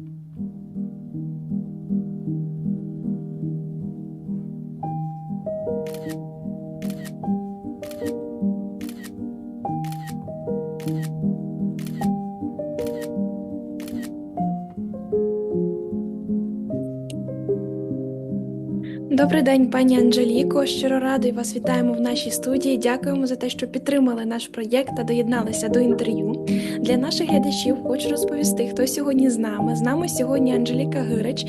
thank you Добрий день, пані Анжеліко. Щиро радий вас вітаємо в нашій студії. Дякуємо за те, що підтримали наш проєкт та доєдналися до інтерв'ю. Для наших глядачів хочу розповісти, хто сьогодні з нами. З нами сьогодні Анжеліка Гирич,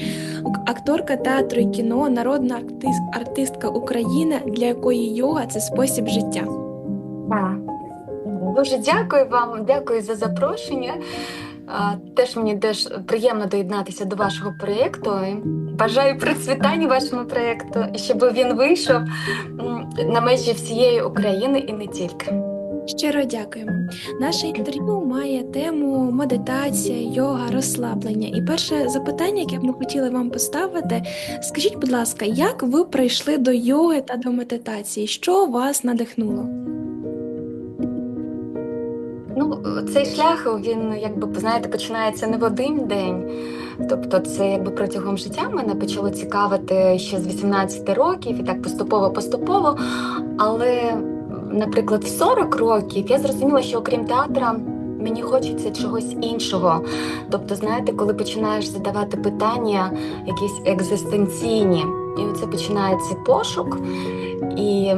акторка театру і кіно, народна артист- артистка України, для якої йога це спосіб життя. Дуже дякую вам, дякую за запрошення. Теж мені теж приємно доєднатися до вашого проєкту. Бажаю процвітання вашому проєкту, щоб він вийшов на межі всієї України і не тільки. Щиро дякуємо. Наше інтерв'ю має тему медитація, йога, розслаблення. І перше запитання, яке б ми хотіли вам поставити, скажіть, будь ласка, як ви прийшли до йоги та до медитації? Що вас надихнуло? Цей шлях він якби знаєте, починається не в один день. Тобто, це якби протягом життя мене почало цікавити ще з 18 років і так поступово-поступово. Але, наприклад, в 40 років я зрозуміла, що окрім театра. Мені хочеться чогось іншого. Тобто, знаєте, коли починаєш задавати питання, якісь екзистенційні, і оце починається пошук. І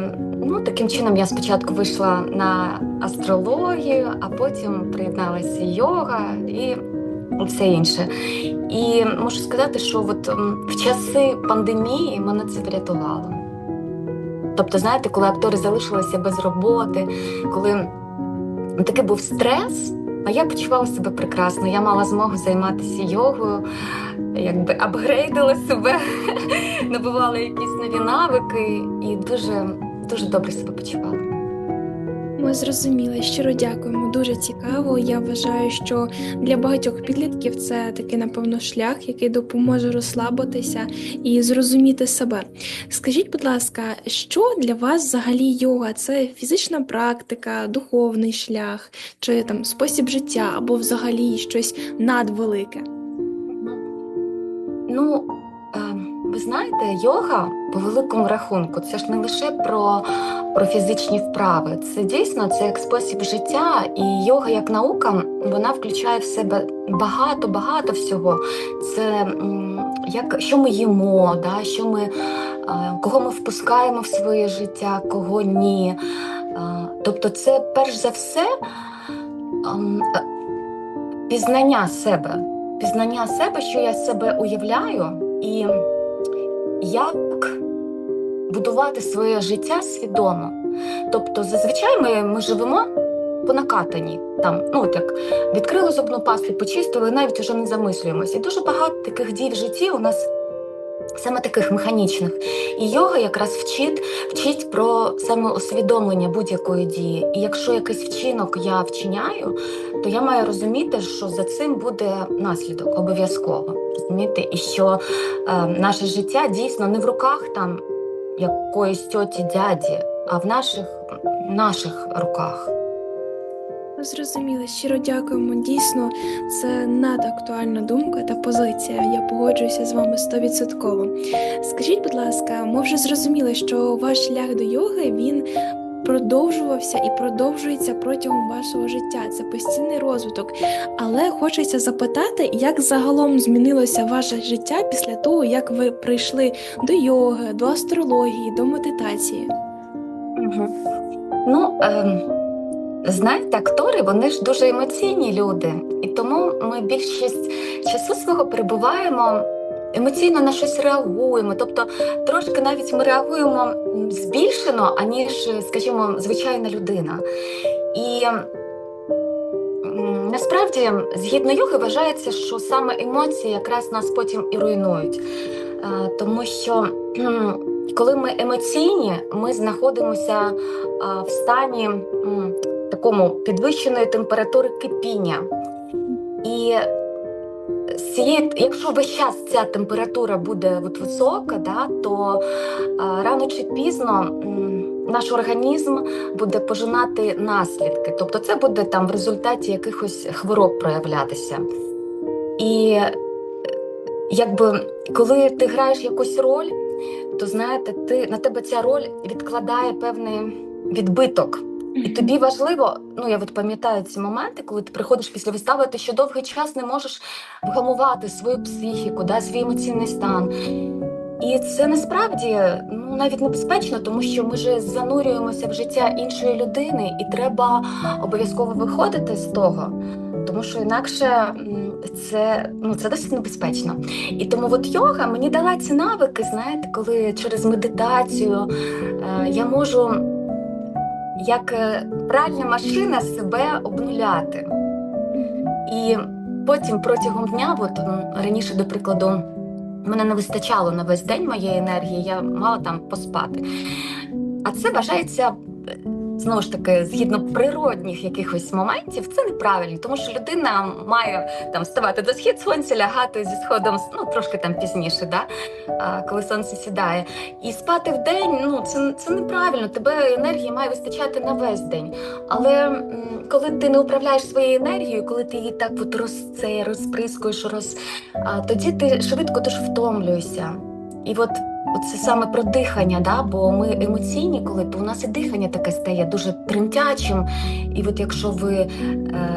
ну, таким чином я спочатку вийшла на астрологію, а потім приєдналася йога і все інше. І можу сказати, що от в часи пандемії мене це врятувало. Тобто, знаєте, коли актори залишилися без роботи, коли такий був стрес, а я почувала себе прекрасно. Я мала змогу займатися йогою, якби апгрейдила себе, набувала якісь нові навики і дуже, дуже добре себе почувала. Ми зрозуміли, щиро дякуємо. Дуже цікаво. Я вважаю, що для багатьох підлітків це такий, напевно, шлях, який допоможе розслабитися і зрозуміти себе. Скажіть, будь ласка, що для вас взагалі йога? Це фізична практика, духовний шлях, чи там спосіб життя, або взагалі щось надвелике? Ну, е, ви знаєте, йога по великому рахунку це ж не лише про, про фізичні вправи. Це дійсно це як спосіб життя, і йога як наука вона включає в себе багато багато всього. Це як що ми їмо, да, що ми, е, кого ми впускаємо в своє життя, кого ні. Е, тобто, це перш за все ем, е, пізнання себе пізнання себе, що я себе уявляю, і як будувати своє життя свідомо. Тобто, зазвичай ми, ми живемо по накатанні. Там, ну, от як відкрили зубну пасту, почистили, навіть вже не замислюємося. І дуже багато таких дій в житті у нас саме таких механічних. І йога якраз вчить, вчить про саме усвідомлення будь-якої дії. І якщо якийсь вчинок я вчиняю, то я маю розуміти, що за цим буде наслідок обов'язково. Розумієте? І що е, наше життя дійсно не в руках там якоїсь тьоті дяді, а в наших, наших руках. Зрозуміло, щиро дякуємо. Дійсно, це надактуальна думка та позиція. Я погоджуюся з вами стовідсотково. Скажіть, будь ласка, ми вже зрозуміли, що ваш шлях до йоги він продовжувався і продовжується протягом вашого життя. Це постійний розвиток. Але хочеться запитати, як загалом змінилося ваше життя після того, як ви прийшли до йоги, до астрології, до медитації. Угу. Ну, ем, знаєте, актори вони ж дуже емоційні люди, і тому ми більшість часу свого перебуваємо емоційно на щось реагуємо. Тобто, трошки навіть ми реагуємо збільшено, аніж, скажімо, звичайна людина. І насправді, згідно йоги, вважається, що саме емоції якраз нас потім і руйнують. Е, Тому що коли ми емоційні, ми знаходимося а, в стані такому підвищеної температури кипіння. І якщо весь час ця температура буде от висока, да, то а, рано чи пізно наш організм буде пожинати наслідки. Тобто це буде там в результаті якихось хвороб проявлятися. І якби коли ти граєш якусь роль, то знаєте, ти на тебе ця роль відкладає певний відбиток. І тобі важливо, ну я от пам'ятаю ці моменти, коли ти приходиш після вистави, ти ще довгий час не можеш вгамувати свою психіку, да, свій емоційний стан. І це насправді ну навіть небезпечно, тому що ми ж занурюємося в життя іншої людини, і треба обов'язково виходити з того, тому що інакше це ну це досить небезпечно. І тому от йога мені дала ці навики, знаєте, коли через медитацію е, я можу як е, пральна машина себе обнуляти. І потім протягом дня, от раніше, до прикладу, мене не вистачало на весь день моєї енергії, я мала там поспати. А це вважається. Знову ж таки, згідно природних якихось моментів, це неправильно, тому що людина має там вставати до схід сонця, лягати зі сходом ну трошки там пізніше, да? коли сонце сідає. І спати в день ну це, це неправильно. Тебе енергії має вистачати на весь день. Але коли ти не управляєш своєю енергією, коли ти її так от роз, це, розприскуєш, роз, тоді ти швидко теж втомлюєшся. І от це саме про дихання, да? бо ми емоційні, коли то у нас і дихання таке стає дуже тремтячим. І от якщо ви е,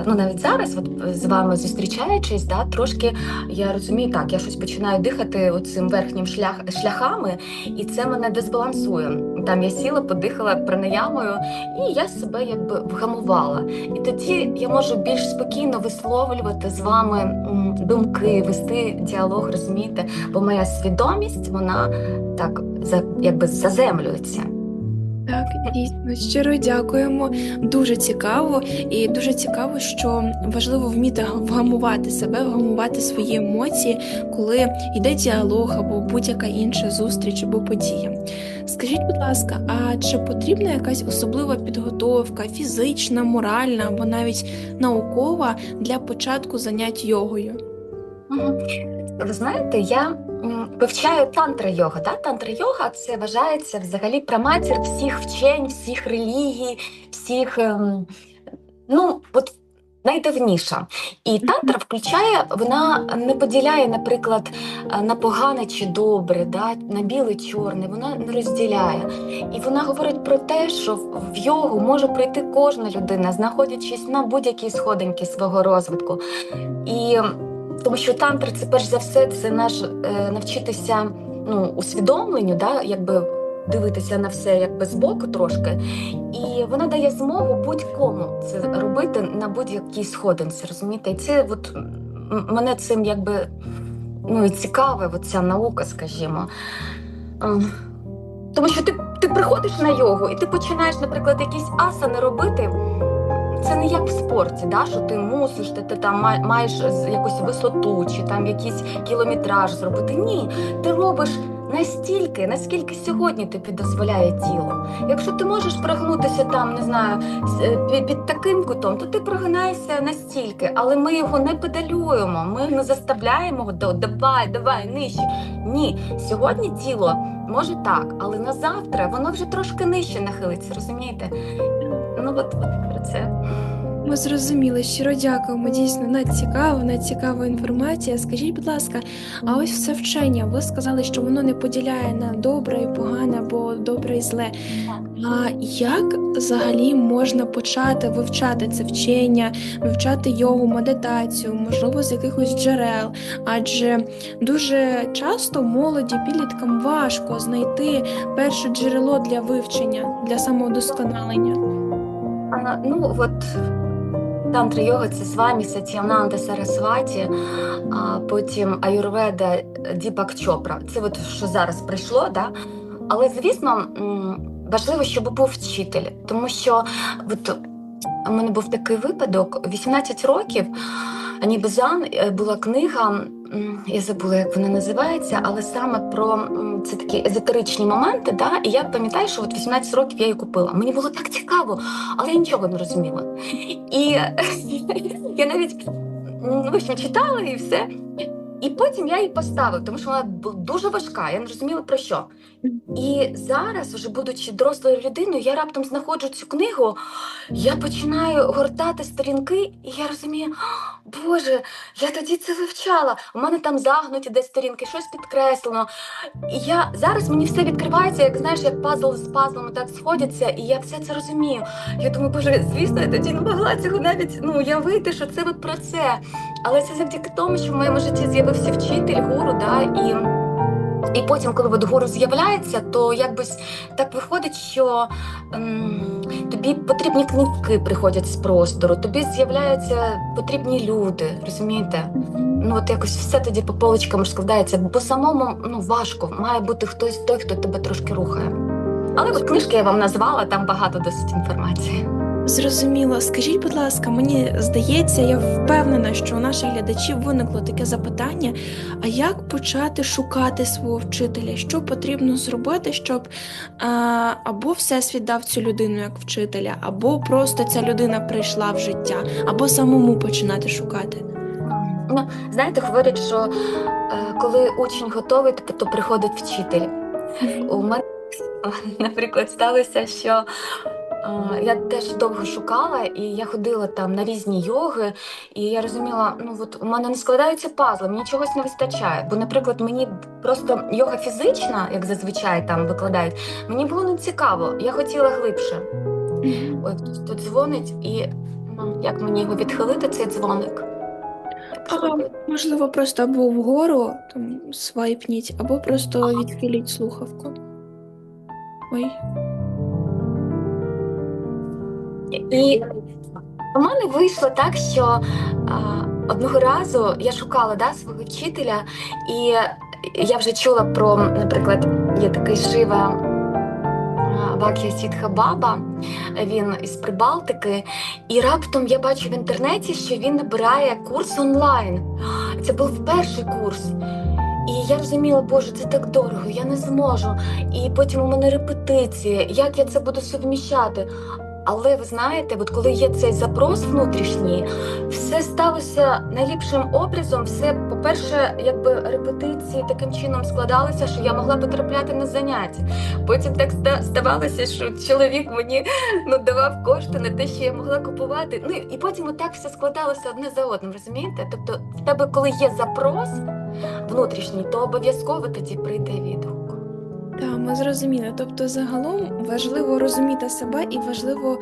ну навіть зараз, от з вами зустрічаючись, да, трошки я розумію, так, я щось починаю дихати оцим верхнім шлях, шляхами, і це мене дисбалансує. Там я сіла, подихала пранаямою, і я себе якби вгамувала. І тоді я можу більш спокійно висловлювати з вами думки, вести діалог, розумієте? Бо моя свідомість, вона так якби заземлюється. Так, дійсно, щиро дякуємо. Дуже цікаво, і дуже цікаво, що важливо вміти вгамувати себе, вгамувати свої емоції, коли йде діалог або будь-яка інша зустріч або подія. Скажіть, будь ласка, а чи потрібна якась особлива підготовка, фізична, моральна або навіть наукова для початку занять йогою? Ви знаєте, я вивчаю тантра йога. Да? Тантра йога це вважається взагалі праматір всіх вчень, всіх релігій, всіх ем, ну от найдавніша. І тантра включає, вона не поділяє, наприклад, е, на погане чи добре, да? на біле, чорне. Вона не розділяє. І вона говорить про те, що в в йогу може прийти кожна людина, знаходячись на будь-якій сходинці свого розвитку. І тому що тантра це перш за все це наш е, навчитися ну, усвідомленню, да, якби дивитися на все якби збоку трошки. І вона дає змогу будь-кому це робити на будь-якій сходинці, розумієте? І це от мене цим якби ну, і цікаве, от ця наука, скажімо. Ем, Тому що ти, ти приходиш на йогу і ти починаєш, наприклад, якісь асани робити. Це не як в спорті, да, що ти мусиш, ти, ти там маєш якусь висоту чи там якийсь кілометраж зробити. Ні, ти робиш настільки, наскільки сьогодні тобі дозволяє тіло. Якщо ти можеш прогнутися там, не знаю, е, під, таким кутом, то ти прогинаєшся настільки, але ми його не педалюємо, ми не заставляємо «Да- давай, давай, нижче. Ні, сьогодні тіло може так, але на завтра воно вже трошки нижче нахилиться, розумієте? Ну от, про це. Ми зрозуміли, щиро дякуємо. Дійсно, надцікаво, надцікава інформація. Скажіть, будь ласка, а ось все вчення. Ви сказали, що воно не поділяє на добре і погане або добре і зле. А як взагалі можна почати вивчати це вчення, вивчати йогу, медитацію, можливо, з якихось джерел? Адже дуже часто молоді підліткам важко знайти перше джерело для вивчення, для самовдосконалення. А, ну от тантра йога це з вами Сатьянанда Сарасваті, а потім Аюрведа Діпак Чопра. Це от що зараз прийшло, да? Але звісно, важливо, щоб був вчитель, тому що от у мене був такий випадок: 18 років. Ані Безан е, була книга, я забула, як вона називається, але саме про це такі езотеричні моменти. Да? І я пам'ятаю, що от 18 років я її купила. Мені було так цікаво, але я нічого не розуміла. І я навіть в общем, читала і все. І потім я її поставила, тому що вона була дуже важка. Я не розуміла про що. І зараз, уже будучи дорослою людиною, я раптом знаходжу цю книгу, я починаю гортати сторінки, і я розумію, Боже, я тоді це вивчала. У мене там загнуті десь сторінки, щось підкреслено. І я зараз мені все відкривається, як знаєш, як пазл з пазлами так сходяться, і я все це розумію. Я думаю, боже, звісно, я тоді не могла цього навіть ну, уявити, що це от про це. Але це завдяки тому, що в моєму житті з'явився вчитель, гуру, да, і. І потім, коли от гуру з'являється, то якось так виходить, що ем, тобі потрібні книжки приходять з простору, тобі з'являються потрібні люди, розумієте? Ну от якось все тоді по полочкам складається, бо самому ну важко. Має бути хтось той, хто тебе трошки рухає. Але от книжки я вам назвала, там багато досить інформації. Зрозуміло. Скажіть, будь ласка, мені здається, я впевнена, що у наших глядачів виникло таке запитання: а як почати шукати свого вчителя? Що потрібно зробити, щоб а, або всесвіт дав цю людину як вчителя, або просто ця людина прийшла в життя, або самому починати шукати? Ну, знаєте, говорять, що е, коли учень готовий, то, то приходить вчитель. У мене, наприклад, сталося, що я теж довго шукала, і я ходила там на різні йоги, і я розуміла, ну от у мене не складаються пазли, мені чогось не вистачає. Бо, наприклад, мені просто йога фізична, як зазвичай там викладають, мені було не цікаво, я хотіла глибше. Ой, хтось тут дзвонить, і ну, як мені його відхилити, цей дзвоник? А, можливо, просто або вгору там свайпніть, або просто відхиліть слухавку. Ой. І у мене вийшло так, що а, одного разу я шукала да, свого вчителя, і я вже чула про, наприклад, є такий Шива Вакія Сітха Баба, він із Прибалтики, і раптом я бачу в інтернеті, що він набирає курс онлайн. Це був перший курс. І я розуміла, боже, це так дорого, я не зможу. І потім у мене репетиції, як я це буду совміщати. Але ви знаєте, от коли є цей запрос внутрішній, все сталося найліпшим образом. Все, по-перше, якби репетиції таким чином складалися, що я могла потрапляти на заняття. Потім так ставалося, що чоловік мені ну, давав кошти на те, що я могла купувати. Ну і потім отак все складалося одне за одним, розумієте? Тобто, в тебе, коли є запрос внутрішній, то обов'язково тоді прийде відгук. Так, ми зрозуміли. Тобто, загалом важливо розуміти себе і важливо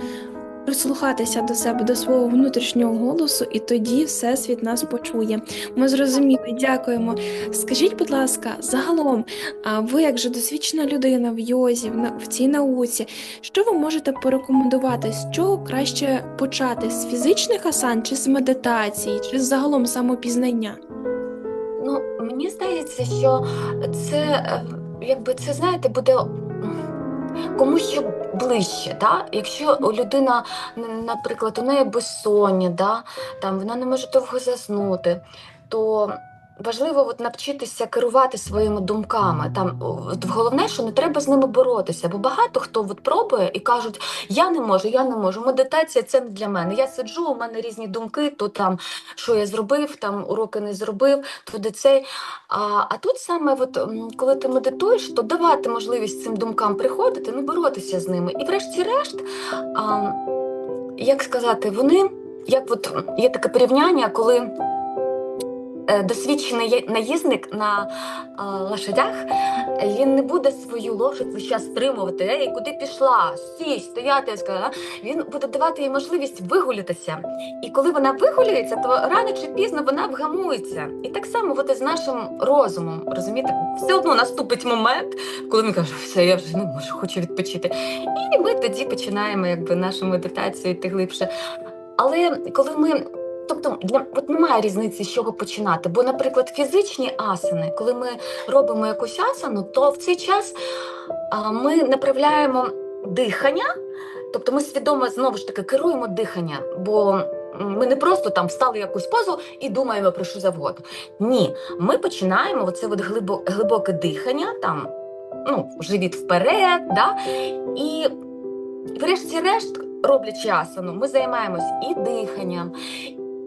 прислухатися до себе, до свого внутрішнього голосу, і тоді Всесвіт нас почує. Ми зрозуміли, дякуємо. Скажіть, будь ласка, загалом, а ви, як же досвідчена людина в йозі, в, цій науці, що ви можете порекомендувати, з чого краще почати? З фізичних асан, чи з медитації, чи загалом самопізнання? Ну, мені здається, що це е, якби це знаєте, буде комусь ще ближче. Да? Якщо людина, наприклад, у неї безсоння, да? там вона не може довго заснути, то важливо от навчитися керувати своїми думками. Там от головне, що не треба з ними боротися, бо багато хто от пробує і кажуть, я не можу, я не можу. Медитація це не для мене. Я сиджу, у мене різні думки, то там що я зробив, там уроки не зробив, туди цей. А, а тут саме, от, коли ти медитуєш, то давати можливість цим думкам приходити, не боротися з ними. І врешті-решт, а, як сказати, вони, як от є таке порівняння, коли. Е, Досвідчений наїзник на а, лошадях, е, він не буде свою лошадь весь стримувати. Ей, куди пішла? Стій, стояти. Він буде давати їй можливість вигулятися. І коли вона вигулюється, то рано чи пізно вона вгамується. І так само от з нашим розумом. Розумієте, все одно наступить момент, коли він каже, все, я вже не можу, хочу відпочити. І ми тоді починаємо якби нашу медитацію йти глибше. Але коли ми. Тобто от немає різниці, з чого починати. Бо, наприклад, фізичні асани, коли ми робимо якусь асану, то в цей час а, ми направляємо дихання, тобто ми свідомо знову ж таки керуємо дихання, бо ми не просто там встали якусь позу і думаємо про що завгодно. Ні, ми починаємо оце от глибоке дихання, там ну, живіт вперед, да? і врешті-решт, роблячи асану, ми займаємось і диханням.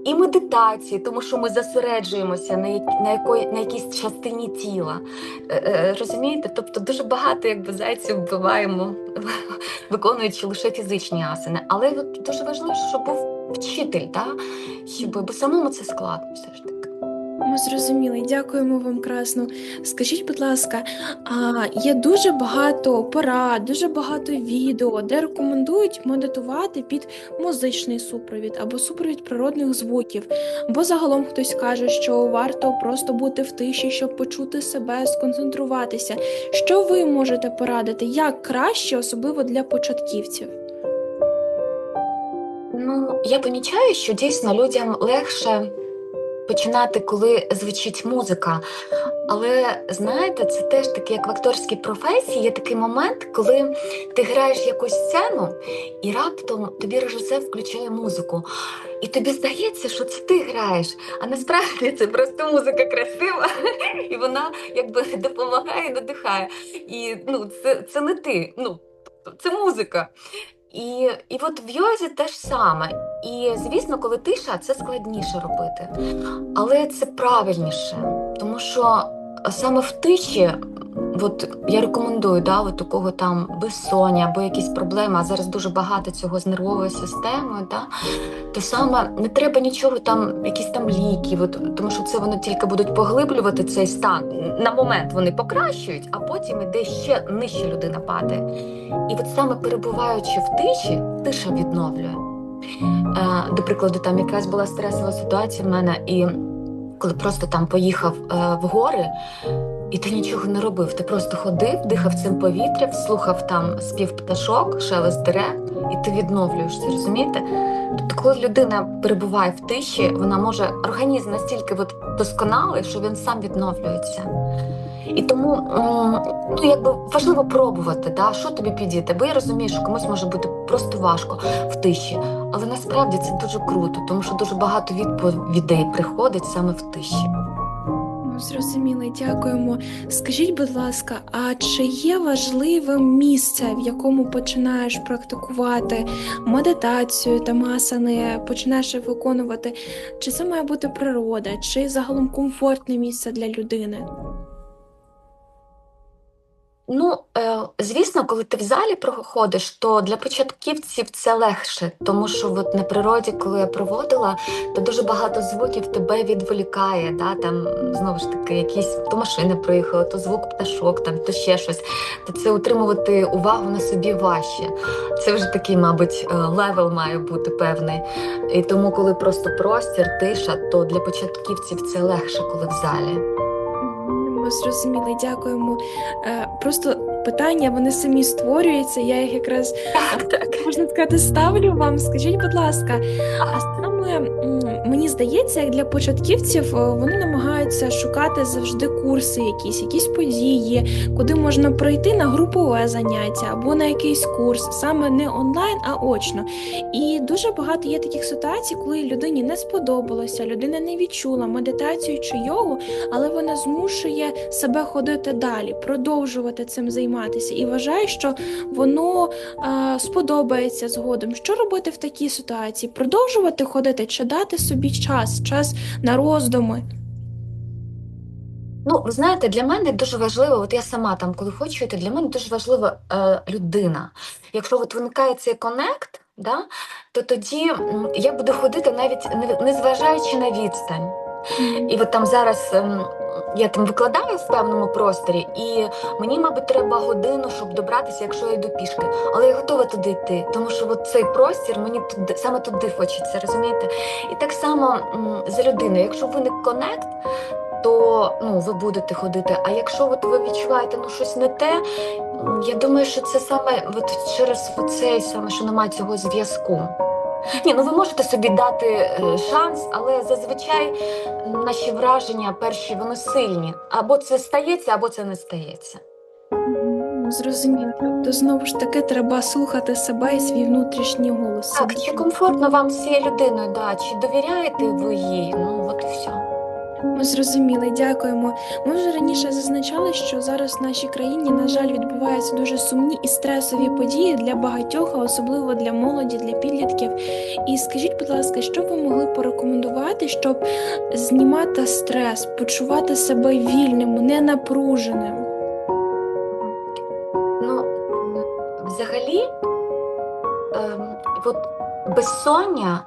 І медитації, тому що ми зосереджуємося на, на, якої, на якійсь частині тіла. Е, е, Розумієте? Тобто дуже багато якби зайців вбиваємо, виконуючи лише фізичні асини. Але дуже важливо, щоб був вчитель, да? щоб, бо самому це складно все ж таки. Ми зрозуміли, дякуємо вам красно. Скажіть, будь ласка, а є дуже багато порад, дуже багато відео, де рекомендують медитувати під музичний супровід або супровід природних звуків. Бо загалом хтось каже, що варто просто бути в тиші, щоб почути себе, сконцентруватися. Що ви можете порадити, як краще, особливо для початківців? Ну, я помічаю, що дійсно людям легше починати, коли звучить музика. Але знаєте, це теж таке, як в акторській професії, є такий момент, коли ти граєш якусь сцену, і раптом тобі режисер включає музику. І тобі здається, що це ти граєш, а насправді це просто музика красива, і вона якби допомагає, надихає. І ну, це, це не ти, ну, це музика. І, і от в йозі теж саме. І звісно, коли тиша, це складніше робити. Але це правильніше, тому що саме в тиші, от я рекомендую, да, от у кого там безсоння або якісь проблеми, а зараз дуже багато цього з нервовою системою, да, то саме не треба нічого там, якісь там ліки, от, тому що це вони тільки будуть поглиблювати цей стан. На момент вони покращують, а потім іде ще нижче людина падає. І от саме перебуваючи в тиші, тиша відновлює. Е, до прикладу, там якраз була стресова ситуація в мене, і коли просто там поїхав е, в гори, і ти нічого не робив. Ти просто ходив, дихав цим повітрям, слухав там спів пташок, шелест дерев, і ти відновлюєшся, розумієте? Тобто, коли людина перебуває в тиші, вона може організм настільки от досконалий, що він сам відновлюється. І тому ну, якби важливо пробувати, да, що тобі підійде. Бо я розумію, що комусь може бути просто важко в тиші. Але насправді це дуже круто, тому що дуже багато відповідей приходить саме в тиші. Ну, Зрозуміло, дякуємо. Скажіть, будь ласка, а чи є важливим місце, в якому починаєш практикувати медитацію та масани, починаєш виконувати? Чи це має бути природа, чи загалом комфортне місце для людини? Ну, е, звісно, коли ти в залі проходиш, то для початківців це легше, тому що от на природі, коли я проводила, то дуже багато звуків тебе відволікає. Да? Там знову ж таки якісь то машини проїхали, то звук пташок, там то ще щось. То це утримувати увагу на собі важче. Це вже такий, мабуть, е, левел має бути певний. І тому, коли просто простір, тиша, то для початківців це легше, коли в залі. Ми зрозуміли, дякуємо. Е, Просто питання вони самі створюються. Я їх якраз Так, так. можна сказати, ставлю вам. Скажіть, будь ласка, а саме мені здається, як для початківців е, вони намагаються шукати завжди курси, якісь, якісь події, куди можна пройти на групове заняття або на якийсь курс, саме не онлайн, а очно. І дуже багато є таких ситуацій, коли людині не сподобалося, людина не відчула медитацію чи йогу, але вона змушує себе ходити далі, продовжувати цим займатися і вважає, що воно е, сподобається згодом. Що робити в такій ситуації? Продовжувати ходити чи дати собі час, час на роздуми? Ну, ви знаєте, для мене дуже важливо, от я сама там, коли хочу йти, для мене дуже важлива е, людина. Якщо от виникає цей конект, да, то тоді м, я буду ходити навіть не, не зважаючи на відстань. І от там зараз ем, я там викладаю в певному просторі, і мені, мабуть, треба годину, щоб добратися, якщо я йду пішки. Але я готова туди йти, тому що от цей простір мені туди, саме туди хочеться, розумієте? І так само м, за людиною, якщо виник конект, то ну, ви будете ходити. А якщо от ви відчуваєте ну, щось не те, я думаю, що це саме от через цей саме, що немає цього зв'язку. Ні, ну ви можете собі дати е, шанс, але зазвичай наші враження перші вони сильні. Або це стається, або це не стається. Ну, Зрозуміло. Тобто знову ж таки треба слухати себе і свій внутрішній голос. Так, чи комфортно вам з цією людиною, да, чи довіряєте ви їй? Ну от і все. Ми зрозуміли, дякуємо. Ми вже раніше зазначали, що зараз в нашій країні, на жаль, відбуваються дуже сумні і стресові події для багатьох, а особливо для молоді, для підлітків. І скажіть, будь ласка, що ви могли порекомендувати, щоб знімати стрес, почувати себе вільним, ненапруженим? Ну, взагалі, ем, от безсоння,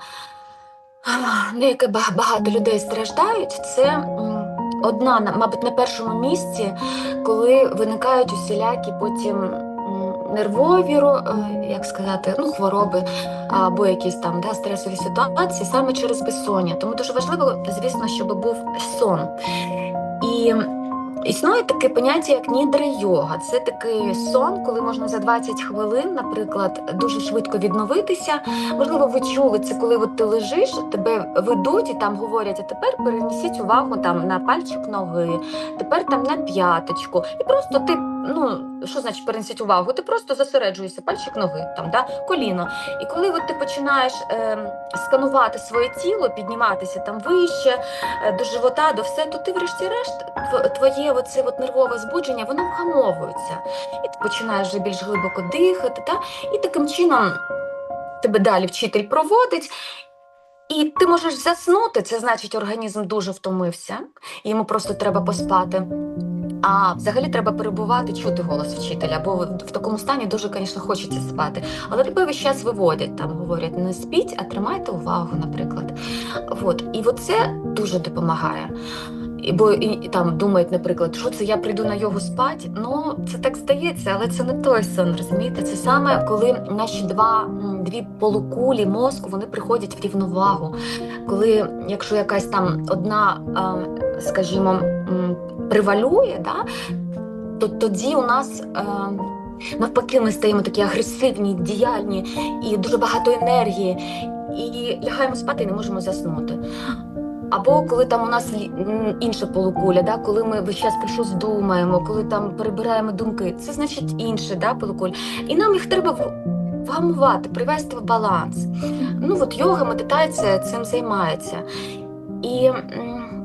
на яке ба- багато людей страждають, це одна, на- мабуть, на першому місці, коли виникають усілякі потім нервові, е, як сказати, ну, хвороби або якісь там да, стресові ситуації саме через безсоння. Тому дуже важливо, звісно, щоб був сон. І Існує таке поняття, як нідра-йога. Це такий сон, коли можна за 20 хвилин, наприклад, дуже швидко відновитися. Можливо, ви чули це, коли от ти лежиш, тебе ведуть і там говорять, а тепер перенесіть увагу там на пальчик ноги, тепер там на п'яточку. І просто ти, ну що значить перенесіть увагу? Ти просто зосереджуєшся, пальчик ноги, там, да, коліно. І коли от ти починаєш ем, сканувати своє тіло, підніматися там вище, е, до живота, до все, то ти, врешті-решт, твоє оце от нервове збудження, воно вгамовується. І ти починаєш вже більш глибоко дихати, та? і таким чином тебе далі вчитель проводить. І ти можеш заснути, це значить, організм дуже втомився, йому просто треба поспати. А взагалі треба перебувати, чути голос вчителя, бо в такому стані дуже, звісно, хочеться спати. Але тебе весь час виводять, там говорять, не спіть, а тримайте увагу, наприклад. От. І це дуже допомагає. Бо і, там думають, наприклад, що це я прийду на йогу спати. Ну, це так здається, але це не той сон, розумієте? Це саме коли наші два, дві полукулі мозку вони приходять в рівновагу. Коли, якщо якась там одна, скажімо, привалює, да, то тоді у нас. Навпаки, ми стаємо такі агресивні, діяльні і дуже багато енергії, і лягаємо спати і не можемо заснути. Або коли там у нас інша полукуля, да, коли ми весь час про щось думаємо, коли там перебираємо думки, це значить інше да, полукуль. І нам їх треба вгамувати, привести в баланс. Ну от йога, медитація цим займається. І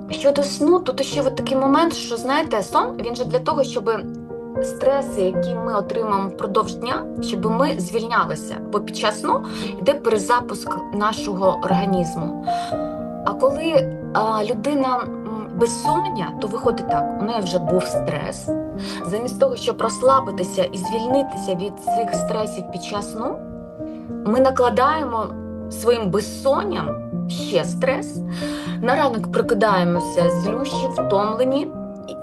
щодо сну, тут ще от такий момент, що знаєте, сон він же для того, щоб стреси, які ми отримаємо впродовж дня, щоб ми звільнялися. Бо під час сну йде перезапуск нашого організму. А коли а, людина безсоння, то виходить так: у неї вже був стрес. Замість того, щоб розслабитися і звільнитися від цих стресів під час сну, ми накладаємо своїм безсонням ще стрес. На ранок прокидаємося злющі, втомлені,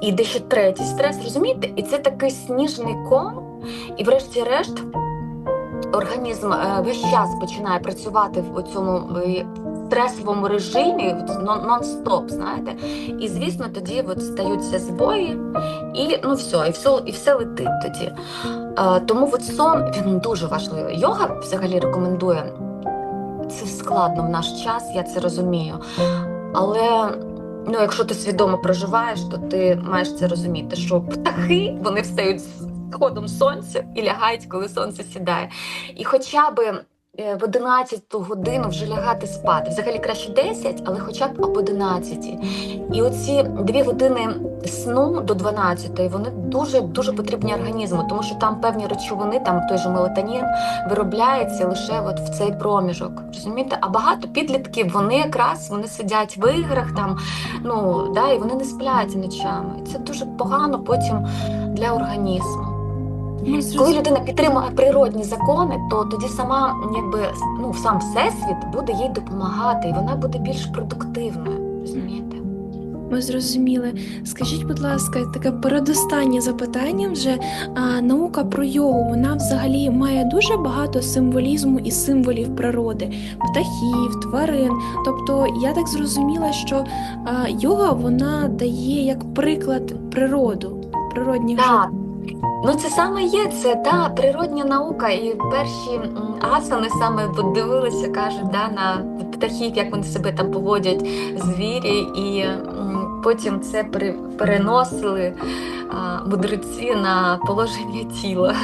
і йде ще третій стрес, розумієте? І це такий сніжний ком, і врешті-решт організм е, весь час починає працювати в цьому стресовому режимі, нон-стоп, знаєте. І звісно, тоді от стаються збої, і ну все, і все, і все летить тоді. Е, тому от сон він дуже важливий. Йога взагалі рекомендує. Це складно в наш час, я це розумію. Але ну, якщо ти свідомо проживаєш, то ти маєш це розуміти, що птахи вони встають з ходом сонця і лягають, коли сонце сідає. І хоча би в 11 годину вже лягати спати. Взагалі краще 10, але хоча б об 11. І оці дві години сну до 12 вони дуже дуже потрібні організму, тому що там певні речовини, там той же мелатонін виробляється лише от в цей проміжок. Розумієте? А багато підлітків вони якраз вони сидять в іграх там, ну да, і вони не сплять ночами. Це дуже погано потім для організму. Ми Коли людина підтримує природні закони, то тоді сама, якби ну сам всесвіт буде їй допомагати, і вона буде більш продуктивною. Розумієте? Ми зрозуміли. Скажіть, будь ласка, таке передостаннє запитання вже. А, наука про йогу, вона взагалі має дуже багато символізму і символів природи, птахів, тварин. Тобто, я так зрозуміла, що а, йога вона дає як приклад природу, природних Так. Ну це саме є це та природня наука, і перші асани саме дивилися, кажуть, да, на птахів, як вони себе там поводять, звірі, і потім це пере- переносили мудреці на положення тіла.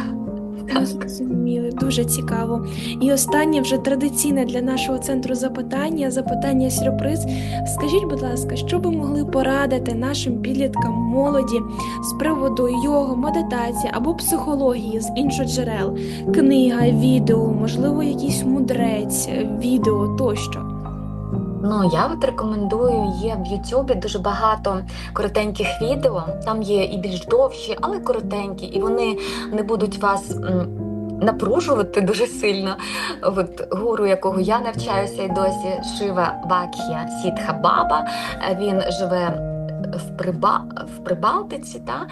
Ми зрозуміли, дуже цікаво. І останнє вже традиційне для нашого центру запитання, запитання сюрприз. Скажіть, будь ласка, що ви могли порадити нашим підліткам молоді з приводу його, медитації або психології з інших джерел? Книга, відео, можливо, якийсь мудрець, відео тощо. Ну, я от рекомендую, є в Ютубі дуже багато коротеньких відео. Там є і більш довші, але коротенькі, і вони не будуть вас напружувати дуже сильно. От гуру, якого я навчаюся і досі, Шива Вакхія Сітха Баба. Е, Він живе в, Приба... в Прибалтиці, та?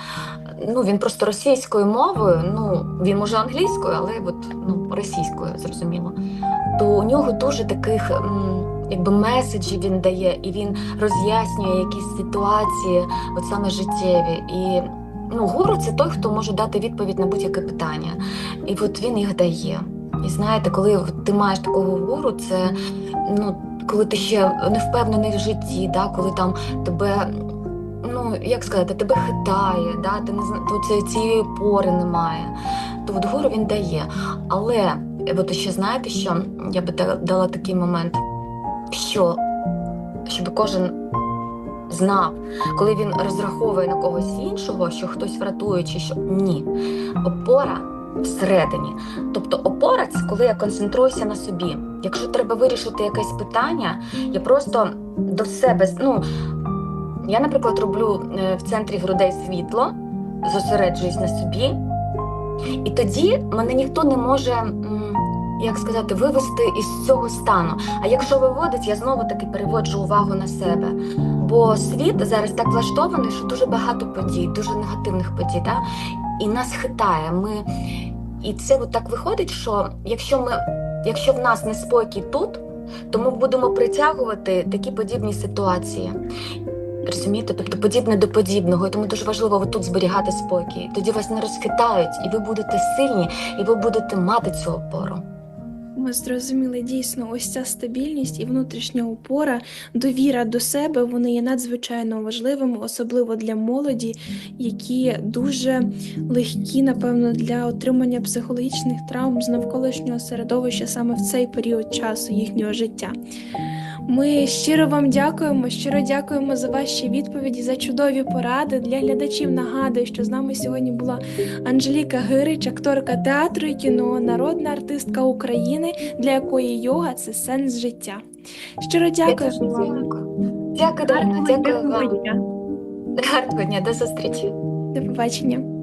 ну він просто російською мовою. Ну він може англійською, але от, ну, російською, зрозуміло. То у нього дуже таких. м, Якби меседжі він дає, і він роз'яснює якісь ситуації, от саме життєві. І ну, гуру це той, хто може дати відповідь на будь-яке питання. І от він їх дає. І знаєте, коли ти маєш такого гуру, це ну, коли ти ще не впевнений в житті, да, коли там тебе, ну як сказати, тебе хитає, да, ти не зна- то цієї опори немає. То от гуру він дає. Але от ще знаєте, що я би да- дала такий момент, що щоб кожен знав, коли він розраховує на когось іншого, що хтось врятує, чи що ні. Опора всередині. Тобто опора це коли я концентруюся на собі. Якщо треба вирішити якесь питання, я просто до себе. Ну, я, наприклад, роблю е, в центрі грудей світло, зосереджуюсь на собі, і тоді мене ніхто не може. Як сказати, вивести із цього стану. А якщо виводить, я знову таки переводжу увагу на себе. Бо світ зараз так влаштований, що дуже багато подій, дуже негативних подій, да? і нас хитає. Ми... І це от так виходить, що якщо ми, якщо в нас неспокій тут, то ми будемо притягувати такі подібні ситуації. Розумієте, тобто подібне до подібного, і тому дуже важливо тут зберігати спокій. Тоді вас не розхитають, і ви будете сильні, і ви будете мати цю опору. Ми зрозуміли дійсно, ось ця стабільність і внутрішня опора, довіра до себе вони є надзвичайно важливими, особливо для молоді, які дуже легкі, напевно, для отримання психологічних травм з навколишнього середовища саме в цей період часу їхнього життя. Ми щиро вам дякуємо, щиро дякуємо за ваші відповіді, за чудові поради. Для глядачів нагадую, що з нами сьогодні була Анжеліка Гирич, акторка театру і кіно, народна артистка України, для якої йога це сенс життя. Щиро дякую вам. дякую. Дякую, дякую вам. Гарного дня, до зустрічі. До побачення.